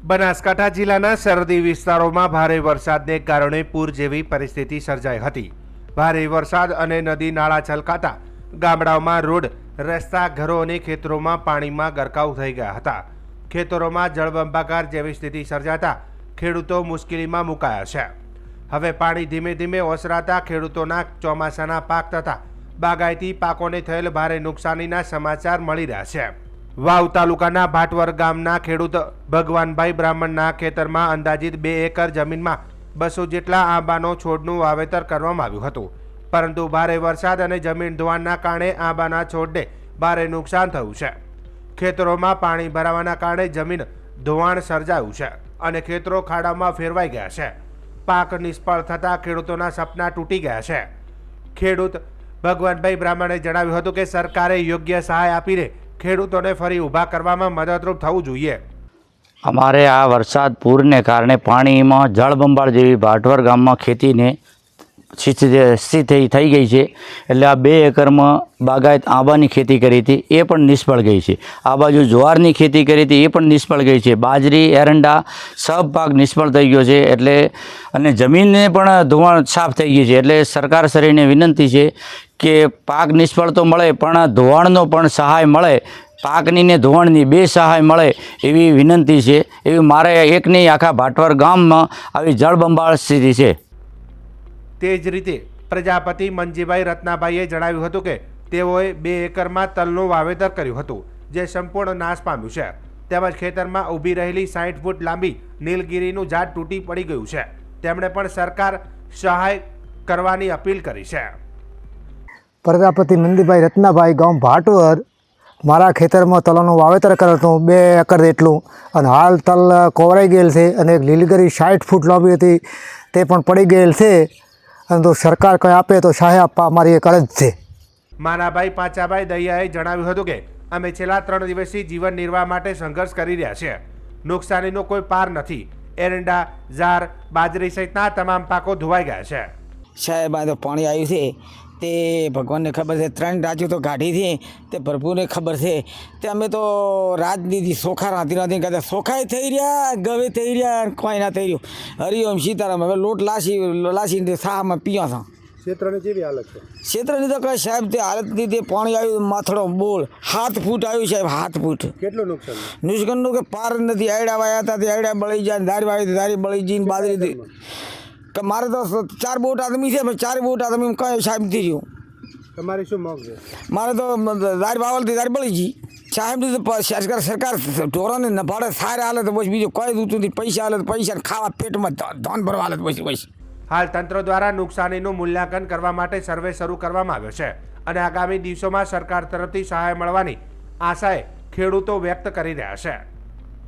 બનાસકાંઠા જિલ્લાના સરહદી વિસ્તારોમાં ભારે વરસાદને કારણે પૂર જેવી પરિસ્થિતિ સર્જાઈ હતી. ભારે વરસાદ અને નદી નાળા છલકાતા ગામડાઓમાં રોડ, રસ્તા, ઘરો અને ખેતરોમાં પાણીમાં ગરકાવ થઈ ગયા હતા. ખેતરોમાં જળબંબાકાર જેવી સ્થિતિ સર્જાતા ખેડૂતો મુશ્કેલીમાં મુકાયા છે. હવે પાણી ધીમે ધીમે ઓસરાતા ખેડૂતોના ચોમાસાના પાક તથા બાગાયતી પાકોને થયેલ ભારે નુકસાનીના સમાચાર મળી રહ્યા છે. વાવ તાલુકાના ભાટવર ગામના ખેડૂત ભગવાનભાઈ બ્રાહ્મણના ખેતરમાં અંદાજિત બે એકર જમીનમાં બસો જેટલા આંબાનો છોડનું વાવેતર કરવામાં આવ્યું હતું. પરંતુ ભારે વરસાદ અને જમીન ધોવાણના કારણે આંબાના છોડને ભારે નુકસાન થયું છે. ખેતરોમાં પાણી ભરાવાના કારણે જમીન ધોવાણ સર્જાયું છે અને ખેતરો ખાડામાં ફેરવાઈ ગયા છે. પાક નિષ્ફળ થતાં ખેડૂતોના સપના તૂટી ગયા છે. ખેડૂત ભગવાનભાઈ બ્રાહ્મણે જણાવ્યું હતું કે સરકારે યોગ્ય સહાય આપીને ખેડૂતોને ફરી ઊભા કરવામાં મદદરૂપ થવું જોઈએ. અમારે આ વરસાદ પૂરને કારણે પાણીમાં જળબંબાળ જેવી ભાટવર ગામમાં ખેતીને સ્થિતિ થઈ ગઈ છે. એટલે આ બે એકરમાં બાગાયત આંબાની ખેતી કરી હતી, એ પણ નિષ્ફળ ગઈ છે. આ બાજુ જુવારની ખેતી કરી હતી, એ પણ નિષ્ફળ ગઈ છે. બાજરી, એરંડા સબ પાક નિષ્ફળ થઈ ગયો છે. એટલે અને જમીનને પણ ધોવાણ સાફ થઈ ગઈ છે. એટલે સરકાર શ્રીને વિનંતી છે કે પાક નિષ્ફળ તો મળે, પણ ધોવાણનો પણ સહાય મળે. પાકની ને ધોવાણની બે સહાય મળે એવી વિનંતી છે. એવી મારે એક નહીં, આખા ભાટવર ગામમાં આવી જળબંબાળ સ્થિતિ છે. તે જ રીતે પ્રજાપતિ મંજીભાઈ રત્નાભાઈએ જણાવ્યું હતું કે તેઓએ બે એકરમાં તલનું વાવેતર કર્યું હતું, જે સંપૂર્ણ નાશ પામ્યું છે. તેમજ ખેતરમાં ઊભી રહેલી સાઠ ફૂટ લાંબી નીલગીરીનું ઝાડ તૂટી પડી ગયું છે. તેમણે પણ સરકાર સહાય કરવાની અપીલ કરી છે. પ્રજાપતિ મંદિરભાઈ રત્નાભાઈ ગામ ભાટવર મારા ખેતરમાં તલનું વાવેતર કરેલું હતું બે એકર જેટલું. અને હાલ તલ કોવરાઈ ગયેલ છે અને એક લીલગરી સાઠ ફૂટ લાંબી હતી તે પણ પડી ગયેલ છે. અને તો સરકાર કંઈ આપે તો સહાય આપવા અમારી એક અરજ છે. માનાભાઈ પાંચાભાઈ દહિયાએ જણાવ્યું હતું કે અમે છેલ્લા ત્રણ દિવસથી જીવન નિર્વાહ માટે સંઘર્ષ કરી રહ્યા છે નુકસાનીનો કોઈ પાર નથી. એરંડા ઝાર બાજરી સહિતના તમામ પાકો ધોવાઈ ગયા છે. સાહેબ આ તો પાણી આવ્યું છે. તે ભગવાનને ખબર છે ત્રણ રાજ્યો તો કાઢી છે તે પ્રભુને ખબર છે. તે અમે તો રાજનીતિ સોખા રાંધી રાંધી કહેતા સોખાય થઈ રહ્યા ગવે થઈ રહ્યા કોઈ ના થઈ રહ્યું. હરિઓમ સીતારામ હવે લોટ લાસી લાસીને શાહમાં પીયા હતા. ક્ષેત્રની કેવી હાલત છે? ક્ષેત્રની તો કઈ સાહેબ તે હાલતની તે પાણી આવ્યું માથડો બોલ હાથ ફૂટ આવ્યું સાહેબ હાથ ફૂટ. કેટલું નુકસાન? નુકસાનનું કે પાર નથી આયડા વાયા હતા તે આયડા બળી જાય દારી વાવી દારી બળી જઈને બાજરી કે મારે તો ચાર બોટ આદમી છે ચાર બોટ આદમી કઈ સાહેબ થઈ રહ્યું તમારી શું માંગ છે? મારે તો દારી બાવલથી દારી બળી ગઈ સાહેબની તો સરકાર સરકાર ઢોરોને ન ભાડે સારે હાલે તો પછી બીજું કઈ દૂતું પૈસા હાલે તો પૈસા ખાવા પેટમાં ધન ભરવા હાલે પછી પછી. હાલ તંત્ર દ્વારા નુકસાનીનું મૂલ્યાંકન કરવા માટે સર્વે શરૂ કરવામાં આવ્યો છે અને આગામી દિવસોમાં સરકાર તરફથી સહાય મળવાની આશાએ ખેડૂતો વ્યક્ત કરી રહ્યા છે.